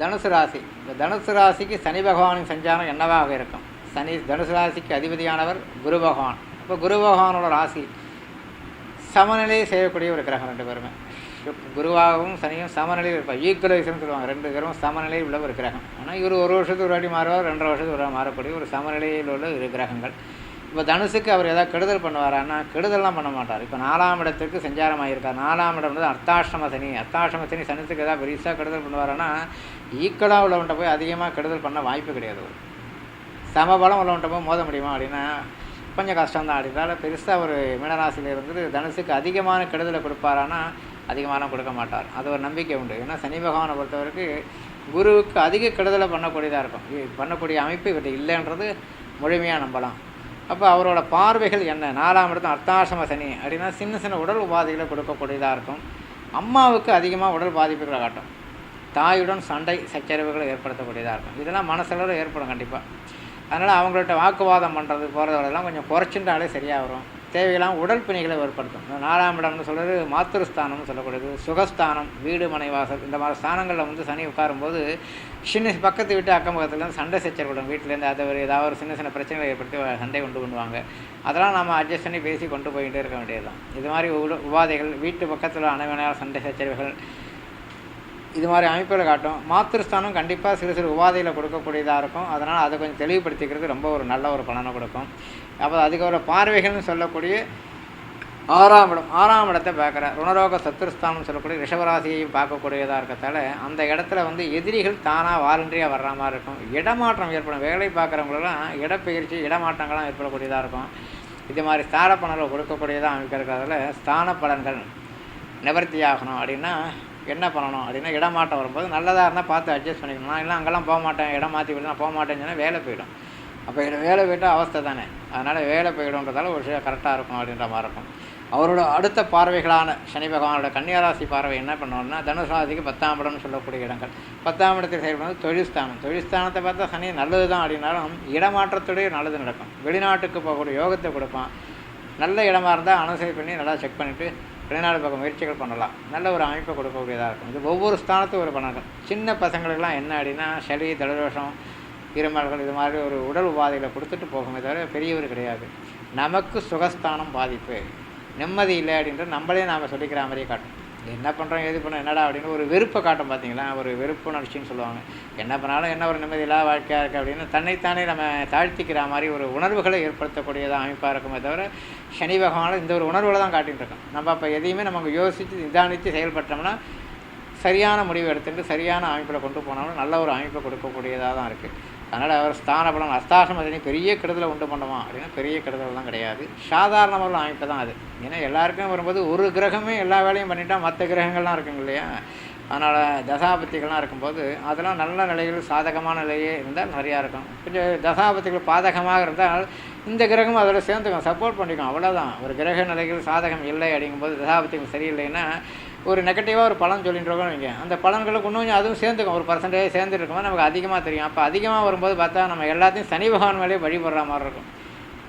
தனுசு ராசி. இந்த தனுசு ராசிக்கு சனி பகவானின் சஞ்சாரம் என்னவாக இருக்கும்? சனி தனுசு ராசிக்கு அதிபதியானவர் குரு பகவான். இப்போ குரு பகவானோட ராசி சமநிலையை செய்யக்கூடிய ஒரு கிரகம் ரெண்டு பேருமே. குருவாகவும் சனியும் சமநிலையில் இருப்பார் ஈக்குவலைசன் சொல்லுவாங்க. ரெண்டு பேரும் சமநிலையில் உள்ள ஒரு கிரகம். ஆனால் இவர் ஒரு வருஷத்துக்கு ஒரு வாட்டி மாறுவார் ரெண்டரை வருஷத்துக்கு ஒரு மாறக்கூடிய ஒரு சமநிலையில் உள்ள இரு கிரகங்கள். இப்போ தனுசுக்கு அவர் ஏதாவது கெடுதல் பண்ணுவாரான்னா கெடுதல்லாம் பண்ண மாட்டார். இப்போ நாலாம் இடத்துக்கு சஞ்சாரம் ஆகியிருக்கார் நாலாம் இடம் வந்து அர்த்தாஷ்டம சனி. அர்த்தாஷ்டம சனி சனித்துக்கு ஏதாவது பெருசாக கெடுதல் பண்ணுவாரான்னா ஈக்குவலாக உள்ளவன்ட்ட போய் அதிகமாக கெடுதல் பண்ண வாய்ப்பு கிடையாது சம சமபலம் உள்ளவன்ட்ட போய் மோத முடியுமா அப்படின்னா கொஞ்சம் கஷ்டம்தான். அப்படின்னால பெருசாக ஒரு மீனராசியில் இருந்து தனுசுக்கு அதிகமான கெடுதலை கொடுப்பாரானா அதிகமான கொடுக்க மாட்டார். அது ஒரு நம்பிக்கை உண்டு. ஏன்னா சனி பகவானை பொறுத்தவரைக்கும் குருவுக்கு அதிக கெடுதலை பண்ணக்கூடியதாக இருக்கும். பண்ணக்கூடிய அமைப்பு இவர்கிட்ட இல்லைன்றது முழுமையாக நம்பலாம். அப்போ அவரோட பார்வைகள் என்ன? நாலாம் இடத்துல அர்த்தாசிரம சனி அப்படின்னா சின்ன சின்ன உடல் உபாதைகளை கொடுக்கக்கூடியதாக இருக்கும். அம்மாவுக்கு அதிகமாக உடல் பாதிப்புகளை காட்டும். தாயுடன் சண்டை சச்சரவுகளை ஏற்படுத்தக்கூடியதாக இருக்கும். இதெல்லாம் மனசளவில் ஏற்படும் கண்டிப்பாக அதனால் அவங்கள்ட்ட வாக்குவாதம் பண்ணுறது போகிறதெல்லாம் கொஞ்சம் குறைச்சுட்டாலே சரியாக வரும் தேவையெல்லாம் உடல் பிணைகளை ஏற்படுத்தும். நாலாம் இடம்னு சொல்கிறது மாத்திருஸ்தானம்னு சொல்லக்கூடியது. சுகஸ்தானம் வீடு மனை வாசல் இந்த மாதிரி ஸ்தானங்களில் வந்து சனி உட்காரும்போது சின்ன பக்கத்து வீட்டு அக்கம் பக்கத்துலேருந்து சண்டை சச்சரவுடும் வீட்டிலேருந்து அதை ஒரு ஏதாவது ஒரு சின்ன சின்ன பிரச்சனைகளை ஏற்படுத்தி சண்டை உண்டு பண்ணுவாங்க அதெல்லாம் நம்ம அட்ஜஸ்ட் பண்ணி பேசி கொண்டு போயிட்டே இருக்க வேண்டியதுதான். இது மாதிரி உபாதைகள் வீட்டு பக்கத்தில் அனைவனையான சண்டை சச்சரவுகள் இது மாதிரி அமைப்புகளை காட்டும். மாத்திருஸ்தானம் கண்டிப்பாக சிறு சிறு உபாதையில் கொடுக்கக்கூடியதாக இருக்கும். அதனால் அதை கொஞ்சம் தெளிவுபடுத்திக்கிறது ரொம்ப ஒரு நல்ல ஒரு பலனை கொடுக்கும். அப்போ அதுக்கு ஒரு பார்வைகள்னு சொல்லக்கூடிய ஆறாம் இடம் ஆறாம் இடத்தை பார்க்குற ருணரோக சத்துருஸ்தானம் சொல்லக்கூடிய ரிஷபராசியையும் பார்க்கக்கூடியதாக இருக்கிறதால அந்த இடத்துல வந்து எதிரிகள் தானாக வாரண்டியாக வர்ற மாதிரி இருக்கும். இடமாற்றம் ஏற்படும். வேலை பார்க்குறவங்களெல்லாம் இடப்பெயர்ச்சி இடமாற்றங்கள்லாம் ஏற்படக்கூடியதாக இருக்கும். இது மாதிரி ஸ்தான பலன்களை கொடுக்கக்கூடியதாக அமைக்கிறதுல ஸ்தான பலன்கள் நிவர்த்தி ஆகணும் அப்படின்னா என்ன பண்ணணும் அப்படின்னா இடமாட்டம் வரும்போது நல்லதாக இருந்தால் பார்த்து அட்ஜஸ்ட் பண்ணிக்கணும். நான் இல்லை அங்கெல்லாம் போக மாட்டேன் இடம் மாற்றி விடலாம் போக மாட்டேன்னு சொன்னால் வேலை போயிடும். அப்போ இதில் வேலை போயிட்டால் அவஸ்தை தானே. அதனால் வேலை போயிடும்ன்றதால ஒரு விஷயம் கரெக்டாக இருக்கும் அப்படின்ற மாதிரி இருக்கும். அவரோட அடுத்த பார்வைகளான சனி பகவானோட கன்னியாராசி பார்வை என்ன பண்ணுவோம்னா தனுசு பத்தாம் இடம்னு சொல்லக்கூடிய இடங்கள். பத்தாம் இடத்தில் செய்யப்படுவது தொழில்ஸ்தானம் தொழில்ஸ்தானத்தை பார்த்தா சனி நல்லது தான் அப்படின்னாலும் இடமாற்றத்துடைய நல்லது நடக்கும். வெளிநாட்டுக்கு போகக்கூடிய யோகத்தை கொடுப்பான். நல்ல இடமா இருந்தால் அனுசரி பண்ணி நல்லா செக் பண்ணிவிட்டு வெளிநாடு பக்கம் முயற்சிகள் பண்ணலாம். நல்ல ஒரு அமைப்பை கொடுக்கக்கூடியதாக இருக்கும். இது ஒவ்வொரு ஸ்தானத்துக்கும் ஒரு பணம். சின்ன பசங்களுக்கெல்லாம் என்ன அப்படின்னா சளி தலதோஷம் இருமல்கள் இது மாதிரி ஒரு உடல் உபாதைகளை கொடுத்துட்டு போகுமே தவிர பெரியவர் கிடையாது. நமக்கு சுகஸ்தானம் பாதிப்பு. நிம்மதி இல்லை அப்படின்ற நம்மளே நாம் சொல்லிக்கிற மாதிரியே காட்டும். என்ன பண்ணுறோம் எது பண்ணுறோம் என்னடா அப்படின்னு ஒரு வெறுப்பை காட்டும் பார்த்தீங்களா ஒரு வெறுப்புணர்ச்சின்னு சொல்லுவாங்க. என்ன பண்ணாலும் என்ன ஒரு நிம்மதி வாழ்க்கையாக இருக்குது அப்படின்னு தன்னைத்தானே நம்ம தாழ்த்திக்கிற மாதிரி ஒரு உணர்வுகளை ஏற்படுத்தக்கூடியதாக அமைப்பாக இருக்குமே தவிர சனி பகவான் இந்த ஒரு உணர்வுகளை தான் காட்டிகிட்டு இருக்கோம் நம்ம அப்போ எதையுமே நமக்கு யோசித்து நிதானித்து செயல்பட்டோம்னா சரியான முடிவு எடுத்துகிட்டு சரியான அமைப்பில் கொண்டு போனோம்னா நல்ல ஒரு அமைப்பை கொடுக்கக்கூடியதாக தான் இருக்குது அதனால் அவர் ஸ்தான பலம் அஸ்தாசமதினி பெரிய கெடுதலை உண்டு பண்ணுமா அப்படின்னா பெரிய கெடுதலெலாம் கிடையாது. சாதாரண ஒரு அமைப்பு தான் அது. ஏன்னா எல்லாருக்கும் வரும்போது ஒரு கிரகமே எல்லா வேலையும் பண்ணிட்டால் மற்ற கிரகங்கள்லாம் இருக்குங்க இல்லையா? அதனால் தசாபத்திகள்லாம் இருக்கும்போது அதெல்லாம் நல்ல நிலையில் சாதகமான நிலையே இருந்தால் நிறையா இருக்கும். கொஞ்சம் தசாபத்திகள் பாதகமாக இருந்தால் இந்த கிரகம் அதோட சேர்ந்துக்கும் சப்போர்ட் பண்ணிக்கும் அவ்வளோதான் ஒரு கிரக நிலைகள் சாதகம் இல்லை அப்படிங்கும்போது தசாபத்திகள் சரியில்லைன்னா ஒரு நெகட்டிவாக ஒரு பலன் சொல்லிட்டு இருக்கோம் வைங்க. அந்த பலன்களுக்கு இன்னும் கொஞ்சம் அதுவும் சேர்ந்துக்கும். ஒரு பர்சன்டேஜ் சேர்ந்துட்டு நமக்கு அதிகமாக தெரியும். அப்போ அதிகமாக வரும்போது பார்த்தா நம்ம எல்லாத்தையும் சனி பகவான் மேலேயே வழிபடுற மாதிரி இருக்கும்.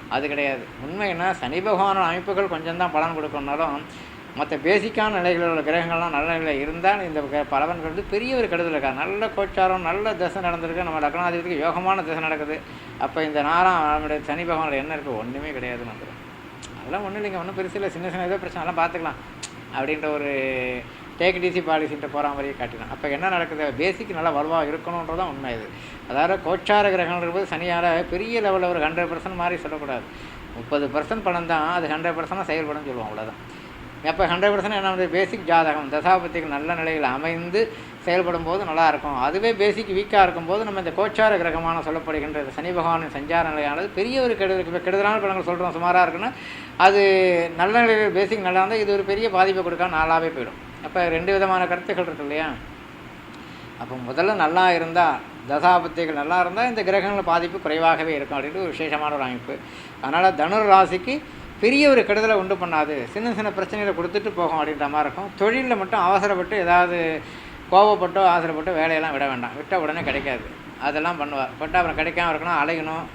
அது கிடையாது. உண்மை என்ன? சனி பகவானோட அமைப்புகள் கொஞ்சம் தான் பலன் கொடுக்கணுனாலும் மற்ற பேசிக்கான நிலைகளில் உள்ள கிரகங்கள்லாம் நல்ல நிலையில் இருந்தால் இந்த க- வந்து பெரிய ஒரு கெடுதல் இருக்கா நல்ல கோச்சாரம் நல்ல தசை நடந்திருக்கு. நம்ம லக்னாதிபதிக்கு யோகமான திசை நடக்குது. அப்போ இந்த நாராம் நம்முடைய சனி பகவானோட என்ன இருக்குது ஒன்றுமே கிடையாது வந்துடும் அதெல்லாம் ஒன்றும் இல்லைங்க. ஒன்றும் பெருசு இல்லை. சின்ன சின்ன ஏதோ பிரச்சனை. எல்லாம் பார்த்துக்கலாம். அப்படின்ற ஒரு டேக் டிசி பாலிசின்ற போகிற மாதிரியே காட்டினான். அப்போ என்ன நடக்குது? பேசிக் நல்லா வலுவாக இருக்கணுன்றதான் உண்மை இது. அதாவது கோச்சார கிரகம்ன்றது சனியால் பெரிய லெவலில் ஒரு ஹண்ட்ரட் பர்சன்ட் மாதிரி சொல்லக்கூடாது. முப்பது பர்சன்ட் பணம் தான் அது ஹண்ட்ரட் பர்சன்டாக செயல்படும் சொல்லுவோம் அவ்வளோதான் எப்போ ஹண்ட்ரட் பர்சன்ட் என்ன பேசிக் ஜாதகம். தசாபத்திக்கு நல்ல நிலையில் அமைந்து செயல்படும் போது நல்லாயிருக்கும். அதுவே பேசிக் வீக்காக இருக்கும்போது நம்ம இந்த கோச்சார கிரகமான சொல்லப்படுகின்ற சனி பகவானின் சஞ்சார நிலையானது பெரிய ஒரு கெடுதல் இப்போ கெடுதலான படங்கள் சொல்கிறோம் சுமாராக இருக்குன்னா அது நல்ல நிலையில் பேசிக் நல்லா இருந்தால் இது ஒரு பெரிய பாதிப்பை கொடுக்காம நாளாகவே போயிடும். அப்போ ரெண்டு விதமான கருத்துக்கள் இருக்கு இல்லையா? அப்போ முதல்ல நல்லா இருந்தால் தசாபத்திகள் நல்லா இருந்தால் இந்த கிரகங்கள் பாதிப்பு குறைவாகவே இருக்கும் அப்படின்ட்டு ஒரு விசேஷமான ஒரு அமைப்பு. அதனால் தனுர் ராசிக்கு பெரிய ஒரு கெடுதலை உண்டு பண்ணாது. சின்ன சின்ன பிரச்சனைகளை கொடுத்துட்டு போகும் அப்படின்ற மாதிரி இருக்கும். தொழிலில் மட்டும் அவசரப்பட்டு ஏதாவது கோவப்பட்டோ ஆசைப்பட்டோ வேலையெல்லாம் விட வேண்டாம். விட்ட உடனே கிடைக்காது. அதெல்லாம் பண்ணுவார் பட்டு அப்புறம் கிடைக்காம இருக்கணும் அலையணும்.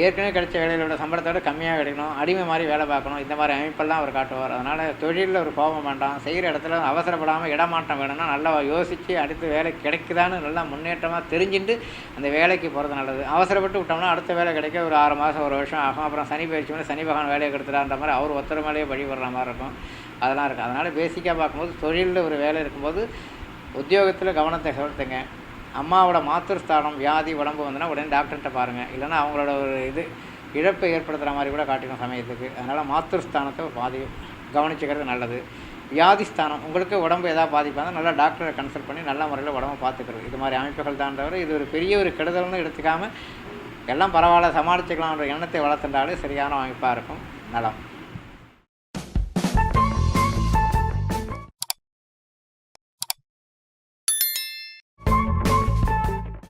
ஏற்கனவே கிடைச்ச வேலையிலோட சம்பளத்தோட கம்மியாக கிடைக்கணும் அடிமை மாதிரி வேலை பார்க்கணும் இந்த மாதிரி அமைப்பெல்லாம் அவர் காட்டுவார். அதனால் தொழிலில் ஒரு கோபம் வேண்டாம். செய்கிற இடத்துல அவசரப்படாமல் இடமாற்றம் வேணும்னா நல்லா யோசித்து அடுத்த வேலை கிடைக்குதான்னு நல்லா முன்னேற்றமாக தெரிஞ்சுட்டு அந்த வேலைக்கு போகிறது நல்லது. அவசரப்பட்டு விட்டோம்னா அடுத்த வேலை கிடைக்க ஒரு ஆறு மாதம் ஒரு வருஷம் ஆகும். அப்புறம் சனி பயிற்சி பண்ணி சனி பகவான் வேலையை கெடுத்துறான்ற மாதிரி அவர் ஒருத்தர் மேலேயே வழிபடுற மாதிரி இருக்கும். அதெல்லாம் இருக்குது அதனால் பேசிக்காக பார்க்கும்போது தொழிலில் ஒரு வேலை இருக்கும்போது உத்தியோகத்தில் கவனத்தை செலுத்துங்க. அம்மாவோட மாத்திருஸ்தானம் வியாதி உடம்பு வந்துன்னா உடனே டாக்டர்கிட்ட பாருங்கள் இல்லைன்னா அவங்களோட ஒரு இது இழப்பை ஏற்படுத்துகிற மாதிரி கூட காட்டிடும் சமயத்துக்கு. அதனால் மாத்திருஸ்தானத்தை பாதி கவனிச்சுக்கிறது நல்லது. வியாதிஸ்தானம் உங்களுக்கு உடம்பு எதாவது பாதிப்பாங்க நல்லா டாக்டரை கன்சல்ட் பண்ணி நல்ல முறையில் உடம்பை பார்த்துக்கிறது. இது மாதிரி அமைப்புகள் தான் தவிர இது ஒரு பெரிய ஒரு கெடுதல்னு எடுத்துக்காமல் எல்லாம் பரவாயில்ல சமாளிச்சுக்கலாம்ன்ற எண்ணத்தை வளர்த்துட்டாலே சரியான அமைப்பாக இருக்கும். நலம்.